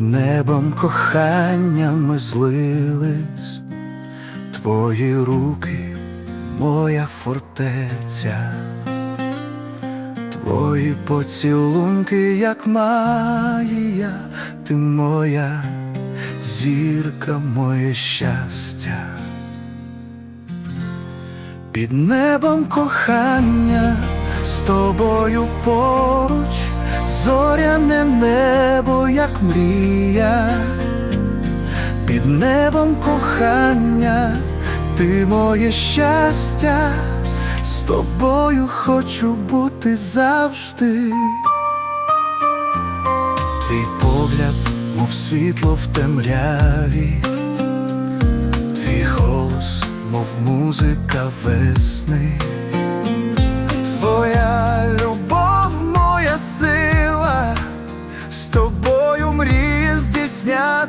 небом кохання ми злились, твої руки, моя фортеця, твої поцілунки, як магія, ти моя зірка, моє щастя. Під небом кохання з тобою поруч, зоряне небо, як мрія, під небом кохання, ти моє щастя, з тобою хочу бути завжди. Твій погляд, мов світло в темряві, твій голос, мов музика весни.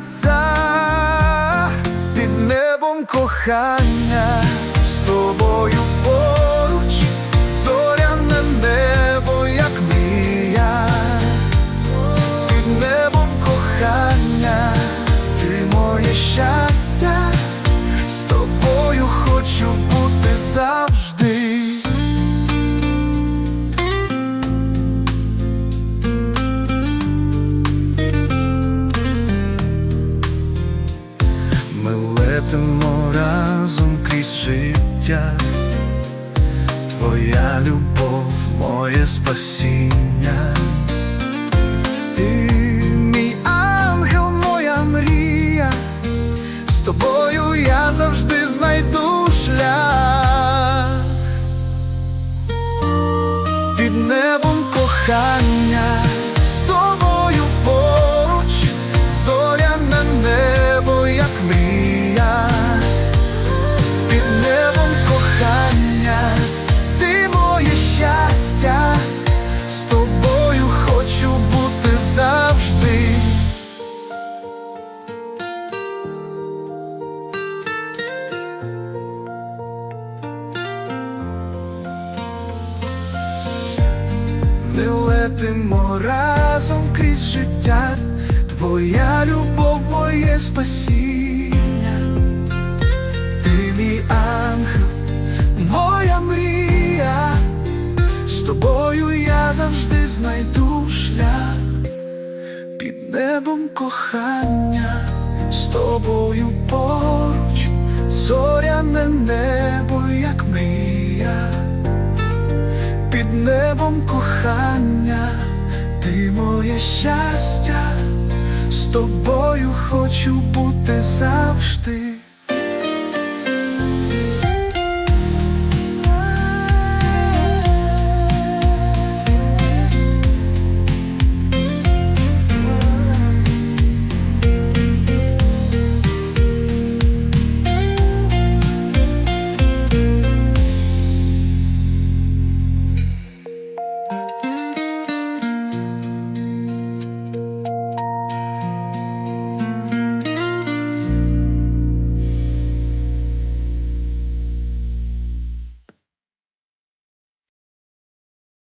Здійсняться під небом кохання, з тобою поруч, зоряне небо, як мрія, під небом кохання, ти моє щастя, з тобою хочу бути життя, твоя любов, моє спасіння, ти мій ангел, моя мрія, з тобою я завжди знайду шлях. Під небом кохання, летимо разом крізь життя, твоя любов, моє спасіння, ти мій ангел, моя мрія, з тобою я завжди знайду шлях. Під небом кохання, з тобою поруч, зоряне небо, як мрія небом кохання, ти моє щастя, з тобою хочу бути завжди.